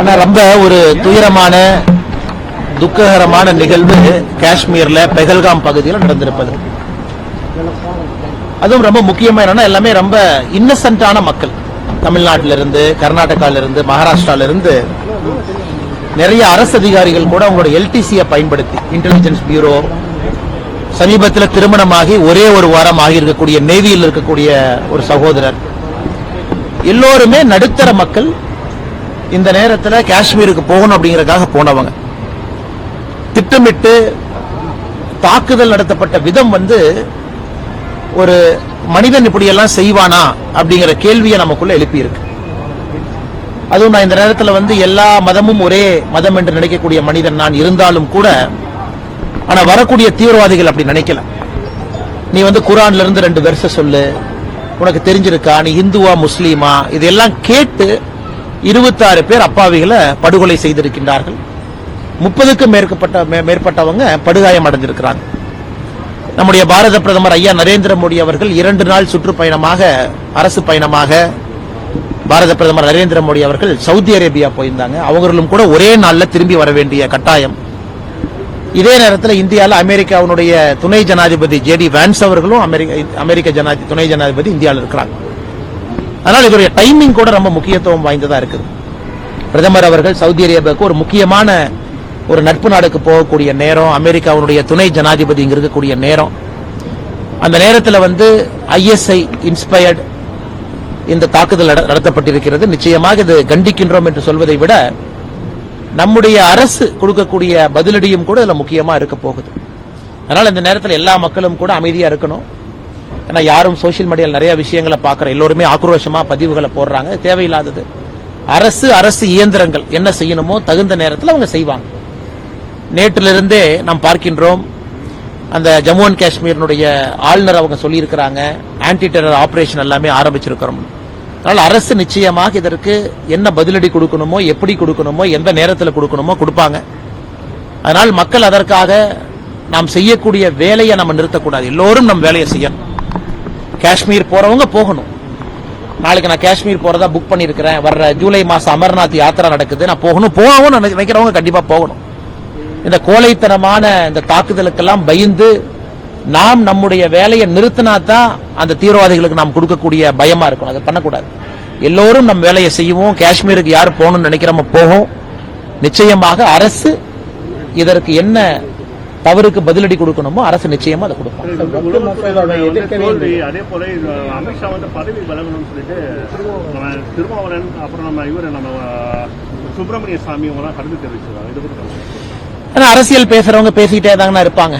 ஆனால் ரொம்ப ஒரு துயரமான துக்ககரமான நிகழ்வு காஷ்மீர்ல பெகல்காம் பகுதியில் நடந்திருப்பது. அதுவும் ரொம்ப முக்கியமா என்னன்னா எல்லாமே ரொம்ப இன்னசென்ட்டான மக்கள். தமிழ்நாட்டிலிருந்து கர்நாடகாவிலிருந்து கர்நாடகால இருந்து நிறைய அரசு அதிகாரிகள் கூட அவங்களோட எல்டிசியை பயன்படுத்தி இன்டெலிஜென்ஸ் பியூரோ சமீபத்தில் திருமணமாகி ஒரே ஒரு வாரம் ஆகியிருக்கக்கூடிய நேவியில் இருக்கக்கூடிய ஒரு சகோதரர். எல்லோருமே நடுத்தர மக்கள் இந்த நேரத்தில் காஷ்மீருக்கு போகணும் அப்படிங்கறக்காக போனவங்க. திட்டமிட்டு தாக்குதல் நடத்தப்பட்ட விதம் வந்து ஒரு மனிதன் இப்படியெல்லாம் செய்வானா அப்படிங்கிற கேள்வியை நமக்குள்ள எழுப்பி இருக்கு அதுவும் நான் இந்த நேரத்தில் வந்து எல்லா மதமும் ஒரே மதம் என்று நினைக்கக்கூடிய மனிதன் நான் இருந்தாலும் கூட ஆனா வரக்கூடிய தீவிரவாதிகள் அப்படி நினைக்கல. நீ வந்து குரான்ல இருந்து ரெண்டு வருஷம் சொல்லு உனக்கு தெரிஞ்சிருக்கா? நீ இந்துவா முஸ்லீமா? இதெல்லாம் கேட்டு இருபத்தாறு பேர் அப்பாவிகளை படுகொலை செய்திருக்கின்றார்கள். முப்பதுக்கும் மேற்பட்ட மே- மேற்பட்டவங்க படுகாயம் அடைஞ்சிருக்கிறாங்க நம்முடைய பாரத பிரதமர் ஐயா நரேந்திர மோடி அவர்கள் இரண்டு நாள் சுற்றுப்பயணமாக அரசு பயணமாக பாரத பிரதமர் நரேந்திர மோடி அவர்கள் சவுதி அரேபியா போயிருந்தாங்க. அவங்களும் கூட ஒரே நாளில் திரும்பி வர வேண்டிய கட்டாயம். இதே நேரத்தில் இந்தியாவில் அமெரிக்காவினுடைய துணை ஜனாதிபதி ஜேடி வான்ஸ் அவர்களும் அமெரிக்க அமெரிக்க ஜனாதி துணை ஜனாதிபதி இந்தியாவில் இருக்கிறாங்க. அதனால் இதோடைய டைமிங் கூட ரொம்ப முக்கியத்துவம் வாய்ந்ததாக இருக்குது. பிரதமர் அவர்கள் சவுதி அரேபியாவுக்கு ஒரு முக்கியமான ஒரு நட்பு நாடுக்கு போகக்கூடிய நேரம் அமெரிக்காவுடைய துணை ஜனாதிபதிங்க இருக்கக்கூடிய நேரம். அந்த நேரத்தில் வந்து ஐஎஸ்ஐ இன்ஸ்பயர்ட் இந்த தாக்குதல் நடத்தப்பட்டிருக்கிறது. நிச்சயமாக இது கண்டிக்கின்றோம் என்று சொல்வதை விட நம்முடைய அரசு கொடுக்கக்கூடிய பதிலடியும் கூட இதில் முக்கியமாக இருக்க போகுது. அதனால் இந்த நேரத்தில் எல்லா மக்களும் கூட அமைதியாக இருக்கணும். ஏன்னா யாரும் சோஷியல் மீடியாவில் நிறைய விஷயங்களை பார்க்குற எல்லோருமே ஆக்ரோஷமாக பதிவுகளை போடுறாங்க. தேவையில்லாதது. அரசு அரசு இயந்திரங்கள் என்ன செய்யணுமோ தகுந்த நேரத்தில் அவங்க செய்வாங்க. நேற்றிலிருந்தே நாம் பார்க்கின்றோம் அந்த ஜம்மு அண்ட் காஷ்மீரினுடைய ஆளுநர் அவங்க சொல்லியிருக்கிறாங்க ஆன்டி டெரர் ஆபரேஷன் எல்லாமே ஆரம்பிச்சிருக்கிறோம். அதனால் அரசு நிச்சயமாக இதற்கு என்ன பதிலடி கொடுக்கணுமோ எப்படி கொடுக்கணுமோ எந்த நேரத்தில் கொடுக்கணுமோ கொடுப்பாங்க. அதனால் மக்கள் அதற்காக நாம் செய்யக்கூடிய வேலையை நம்ம நிறுத்தக்கூடாது. எல்லோரும் நம் வேலையை செய்யணும். காஷ்மீர் போறவங்க போகணும். நாளைக்கு நான் காஷ்மீர் போறதா புக் பண்ணியிருக்கிறேன். வர்ற ஜூலை மாசம் அமர்நாத் யாத்திரை நடக்குது. நான் போகணும். போகவும் நினைக்கிறவங்க கண்டிப்பா போகணும். இந்த கோழைத்தனமான இந்த தாக்குதலுக்கெல்லாம் பயந்து நாம் நம்முடைய வேலையை நிறுத்தினா தான் அந்த தீவிரவாதிகளுக்கு நாம் கொடுக்கக்கூடிய பயமா இருக்கும் அதை பண்ணக்கூடாது. எல்லோரும் நம் வேலையை செய்வோம். காஷ்மீருக்கு யார் போகணும்னு நினைக்கிறோமோ போகும். நிச்சயமாக அரசு இதற்கு என்ன தவறுக்கு பதிலடி கொடுக்கணுமோ அரசு நிச்சயமா அதை தோல்வி அதே போல அமித்ஷா வந்து பதவி விலகணும்னு சொல்லிட்டு நம்ம திருமாவளவன் அப்புறம் நம்ம இவர் நம்ம சுப்பிரமணிய சாமி இவங்கெல்லாம் கருத்து தெரிவிச்சிருக்காங்க. அரசியல் பேசுறவங்க பேசிக்கிட்டே தாங்கண்ணா இருப்பாங்க.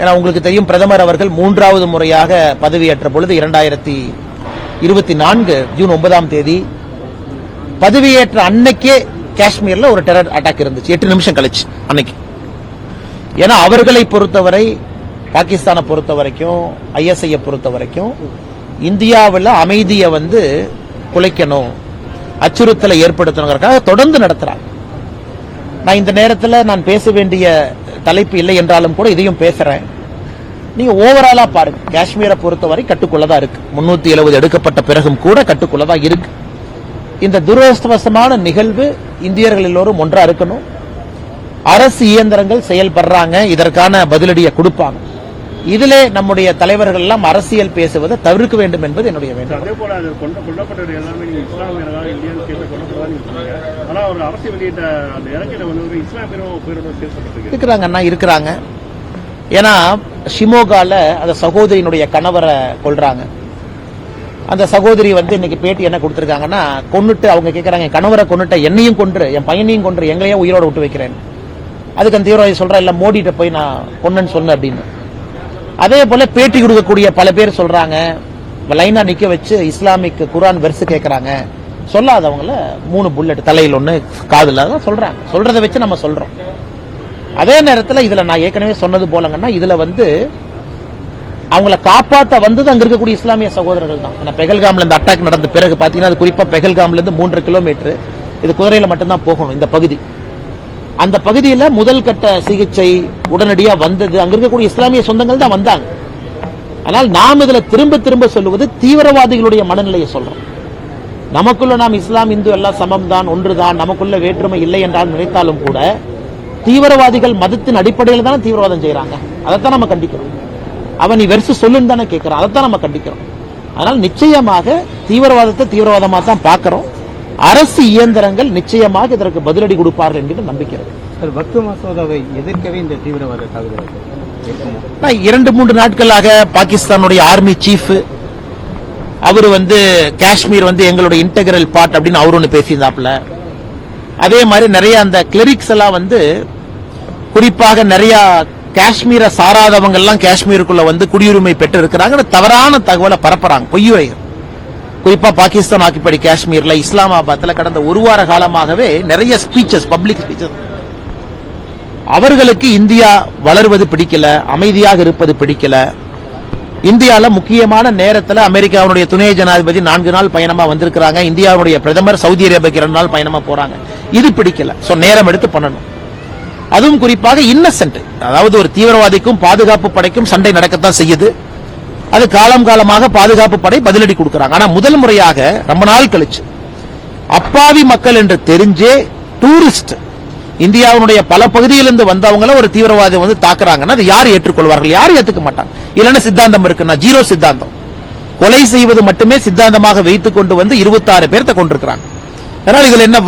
ஏன்னா உங்களுக்கு தெரியும் பிரதமர் அவர்கள் மூன்றாவது முறையாக பதவியேற்ற பொழுது இரண்டாயிரத்தி இருபத்தி நான்கு ஜூன் ஒன்பதாம் தேதி பதவியேற்ற அன்னைக்கே காஷ்மீர்ல ஒரு டெரர் அட்டாக் இருந்துச்சு. எட்டு நிமிஷம் கழிச்சு அன்னைக்கு. ஏன்னா அவர்களை பொறுத்தவரை பாகிஸ்தானை பொறுத்த வரைக்கும் ஐஎஸ்ஐயை பொறுத்த வரைக்கும் இந்தியாவில் அமைதியை வந்து குலைக்கணும் அச்சுறுத்தலை ஏற்படுத்தணுங்கிறக்காக தொடர்ந்து நடத்துறாங்க. நான் இந்த நேரத்தில் நான் பேச வேண்டிய தலைப்பு இல்லை என்றாலும் கூட இதையும் பேசுறேன். நீங்க ஓவராலா பாருங்க. காஷ்மீரை பொறுத்தவரை கட்டுக்குள்ளதான் இருக்கு. முன்னூத்தி எழுபது எடுக்கப்பட்ட பிறகும் கூட கட்டுக்குள்ளதான் இருக்கு. இந்த துரதிருஷ்டவசமான நிகழ்வு இந்தியர்கள் எல்லோரும் ஒன்றா இருக்கணும். அரசு இயந்திரங்கள் செயல்படுறாங்க இதற்கான பதிலடியை கொடுப்பாங்க. இதிலே நம்முடைய தலைவர்கள் எல்லாம் அரசியல் பேசுவதை தவிர்க்க வேண்டும் என்பது என்னுடைய வேண்டுகோள். அதே போல அது கொண்ட கொல்லப்பட்டது எல்லாமே நீங்க இஸ்லாமியர்களா இல்லையான்னு கேட்டு கொல்லப்பட்டதா நீங்க சொன்னீங்க ஆனா ஒரு அரசு வெளியிட்ட அந்த இலக்கிய வந்து இஸ்லாமியரும் பேரோட சேர்க்கப்பட்டிருக்கு இருக்கிறாங்க அண்ணா இருக்கிறாங்க. ஏன்னா ஷிமோகால அந்த சகோதரியினுடைய கணவரை கொல்றாங்க. அந்த சகோதரி வந்து இன்னைக்கு பேட்டி என்ன கொடுத்திருக்காங்கன்னா கொன்னுட்டு அவங்க கேட்கறாங்க கணவரை கொன்னுட்ட என்னையும் கொன்று என் பையனையும் கொன்று எங்களையே உயிரோட விட்டு வைக்கிறேன். அதுக்கு அந்த தீவிரவாதி சொல்றா இல்ல மோடிட்ட போய் நான் பொண்ணுன்னு சொன்னேன் அப்படின்னு. அதே போல பேட்டி கொடுக்கக்கூடிய பல பேர் சொல்றாங்க லைனா நிக்க வச்சு இஸ்லாமிக் குரான் வெர்ஸ் கேட்கறாங்க சொல்லாதவங்கள மூணு புல்லட் தலையில் ஒன்று காதில் தான் சொல்கிறாங்க சொல்றதை வச்சு நம்ம சொல்றோம். அதே நேரத்தில் இதுல நான் ஏற்கனவே சொன்னது போலங்கன்னா இதுல வந்து அவங்கள காப்பாத்த வந்தது அங்க இருக்கக்கூடிய இஸ்லாமிய சகோதரர்கள் தான். ஆனால் பெகல்காம்ல இந்த அட்டாக் நடந்த பிறகு பார்த்தீங்கன்னா அது குறிப்பா பெகல்காம்ல இருந்து மூன்று கிலோமீட்டர் இது குதிரையில மட்டும்தான் போகணும் இந்த பகுதி. அந்த பகுதியில் முதல் கட்ட சிகிச்சை உடனடியா வந்தது. அங்க இருக்கக்கூடிய இஸ்லாமிய சொந்தங்கள் தான் வந்தாங்க. ஆனால் நாம் இதுல திரும்ப திரும்ப சொல்லுவது தீவிரவாதிகளுடைய மனநிலையை சொல்றோம். நமக்குள்ள நாம் இஸ்லாம் இந்து எல்லாம் சமம் தான் ஒன்றுதான் நமக்குள்ள வேற்றுமை இல்லை என்றால் நினைத்தாலும் கூட தீவிரவாதிகள் மதத்தின் அடிப்படையில் தானே தீவிரவாதம் செய்யறாங்க அதைத்தான் நம்ம கண்டிக்கிறோம். அவன் நீ வெறுசு சொல்லுன்னு தானே கேட்கிறான் அதைத்தான் நம்ம கண்டிக்கிறோம். ஆனால் நிச்சயமாக தீவிரவாதத்தை தீவிரவாதமாக தான் பார்க்கிறோம். அரசு இயந்திரங்கள் நிச்சயமாக இதற்கு பதிலடி கொடுப்பார்கள் என்கிற நம்பிக்கை இருக்கு வக்ஃபு மசோதாவை எதிர்க்கவே இந்த தீவிரவாத தாக்குதல் இரண்டு மூன்று நாட்களாக பாகிஸ்தானுடைய ஆர்மி சீஃப் அவர் வந்து காஷ்மீர் வந்து எங்களுடைய இன்டெகிரல் பார்ட் அப்படின்னு அவர் ஒன்று பேசியிருந்தாப்புல. அதே மாதிரி நிறைய அந்த கிளரிக்ஸ் எல்லாம் வந்து குறிப்பாக நிறைய காஷ்மீரை சாராதவங்க எல்லாம் காஷ்மீருக்குள்ள வந்து குடியுரிமை பெற்று இருக்கிறாங்க தவறான தகவலை பரப்புறாங்க பொய்யுரை குறிப்பா பாகிஸ்தான் ஆக்கிப்படி காஷ்மீர்ல இஸ்லாமாபாத்ல கடந்த ஒரு வார காலமாகவே நிறைய ஸ்பீச்சஸ் பப்ளிக் ஸ்பீச்சஸ் அவர்களுக்கு இந்தியா வளர்வது பிடிக்கல அமைதியாக இருப்பது பிடிக்கல. இந்தியால முக்கியமான நேரத்தில் அமெரிக்காவுடைய துணை ஜனாதிபதி நான்கு நாள் பயணமா வந்திருக்கிறாங்க. இந்தியாவுடைய பிரதமர் சவுதி அரேபியாக்கு இரண்டு நாள் பயணமா போறாங்க. இது பிடிக்கல. சோ நேரம் எடுத்து பண்ணணும். அதுவும் குறிப்பாக இன்னசென்ட் அதாவது ஒரு தீவிரவாதிக்கும் பாதுகாப்பு படைக்கும் சண்டை நடக்கத்தான் செய்யுது. அது காலம் காலமாக பாதுகாப்பு படை பதிலடி கொடுக்கிறாங்க. ஆனா முதல் முறையாக ரொம்ப நாள் கழிச்சு அப்பாவி மக்கள் என்று தெரிஞ்சே டூரிஸ்ட் இந்தியாவுடைய பல பகுதியிலிருந்து வந்தவங்கள ஒரு தீவிரவாதி வந்து தாக்குறாங்கன்னா அது யார் ஏற்றுக்கொள்வார்கள்? யாரும் ஏத்துக்க மாட்டாங்க. இல்லைன்னா சித்தாந்தம் இருக்குன்னா ஜீரோ சித்தாந்தம். கொலை செய்வது மட்டுமே சித்தாந்தமாக வைத்துக் கொண்டு வந்து 26 பேர்த்த கொண்டிருக்கிறாங்க அதனால இதுல என்ன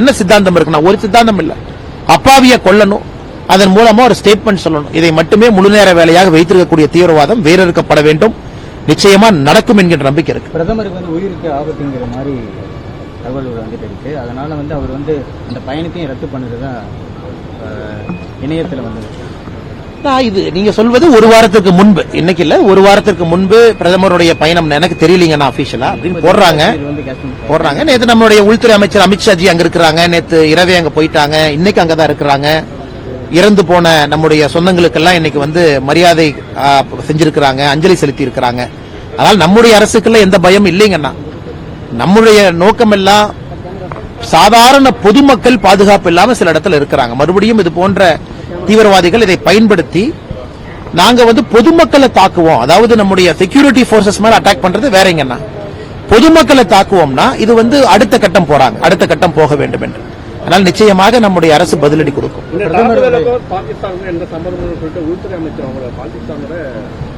என்ன சித்தாந்தம் இருக்குன்னா ஒரு சித்தாந்தம் இல்லை. அப்பாவிய கொல்லணும். அதன் மூலமா ஒரு ஸ்டேட்மெண்ட் சொல்லணும். இதை மட்டுமே முழு நேர வேலையாக வைத்திருக்கக்கூடிய தீவிரவாதம் வேறறுக்கப்பட வேண்டும். நிச்சயமா நடக்கும் என்கின்ற நம்பிக்கை இருக்கு. பிரதமருக்கு வந்து உயிருக்கு ஆபத்துங்கிற மாதிரி தகவல் வந்துட்டு இருக்கு. அதனால வந்து அவர் வந்து அந்த பயணத்தையும் ரத்து பண்ணுறதா இணையத்தில் வந்தது நான் இது நீங்க சொல்வது ஒரு வாரத்திற்கு முன்பு. இன்னைக்கு இல்ல ஒரு வாரத்திற்கு முன்பு பிரதமருடைய பயணம் எனக்கு தெரியலீங்கண்ணா அபிஷியலா அப்படின்னு போடுறாங்க. வந்து போடுறாங்க. நேத்து நம்மளுடைய உள்துறை அமைச்சர் அமித்ஷாஜி அங்க இருக்கிறாங்க. நேத்து இரவே அங்க போயிட்டாங்க. இன்னைக்கு அங்கதான் இருக்கிறாங்க. இறந்து போன நம்முடைய சொந்தங்களுக்கெல்லாம் இன்னைக்கு வந்து மரியாதை செஞ்சிருக்கிறாங்க அஞ்சலி செலுத்தி இருக்கிறாங்க அதனால் நம்முடைய அரசுக்குள்ள எந்த பயம் இல்லைங்கண்ணா. நம்முடைய நோக்கம் எல்லாம் சாதாரண பொதுமக்கள் பாதுகாப்பு இல்லாமல் சில இடத்துல இருக்கிறாங்க. மறுபடியும் இது போன்ற தீவிரவாதிகள் இதை பயன்படுத்தி நாங்க வந்து பொதுமக்களை தாக்குவோம். அதாவது நம்முடைய செக்யூரிட்டி போர்சஸ் மேல அட்டாக் பண்றது வேறங்கண்ணா பொதுமக்களை தாக்குவோம்னா இது வந்து அடுத்த கட்டம் போறாங்க. அடுத்த கட்டம் போக வேண்டும் என்று. அதனால் நிச்சயமாக நம்முடைய அரசு பதிலடி கொடுக்கும். இந்த தாக்குதலுக்கும் பாகிஸ்தானுக்கும் எந்த சம்பந்தம்னு சொல்லிட்டு உள்துறை அமைச்சர் அவங்கள பாகிஸ்தானோட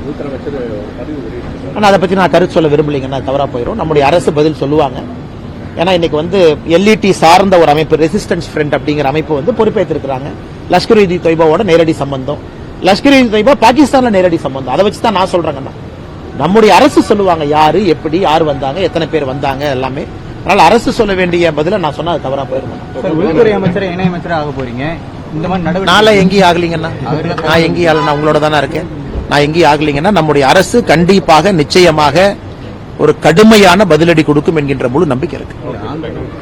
உள்துறை அமைச்சர் ஒரு பதிவு வெளியிட்டிருக்காங்க ஆனா அதை பத்தி நான் கருத்து சொல்ல விரும்பலைங்கன்னா தவறா போயிடும் நம்முடைய அரசு பதில் சொல்லுவாங்க. ஏன்னா இன்னைக்கு வந்து எல்இடி சார்ந்த ஒரு அமைப்பு ரெசிஸ்டன்ஸ் ஃப்ரண்ட் அப்படிங்கிற அமைப்பு வந்து பொறுப்பேற்றிருக்கிறாங்க. லஷ்கர் இ தொய்பாவோட நேரடி சம்பந்தம். லஷ்கர் இ தொய்பா பாகிஸ்தான்ல நேரடி சம்பந்தம். அதை வச்சு தான் நான் சொல்றேங்கண்ணா. நம்முடைய அரசு சொல்லுவாங்க யாரு எப்படி யார் வந்தாங்க எத்தனை பேர் வந்தாங்க எல்லாமே. அதனால அரசு சொல்ல வேண்டிய பதில நான் சொன்னா அது தவறா போயிருந்தேன் சார் உள்துறை அமைச்சர் இணையமைச்சர் ஆக போறீங்க. இந்த மாதிரி நடவடிக்கை நாளை எங்கேயும் ஆகலீங்கண்ணா நான் எங்கேயும் ஆகல நான் உங்களோட தானே இருக்கேன். நான் எங்கேயும் ஆகலீங்கன்னா நம்முடைய அரசு கண்டிப்பாக நிச்சயமாக ஒரு கடுமையான பதிலடி கொடுக்கும் என்கின்ற முழு நம்பிக்கை இருக்கு.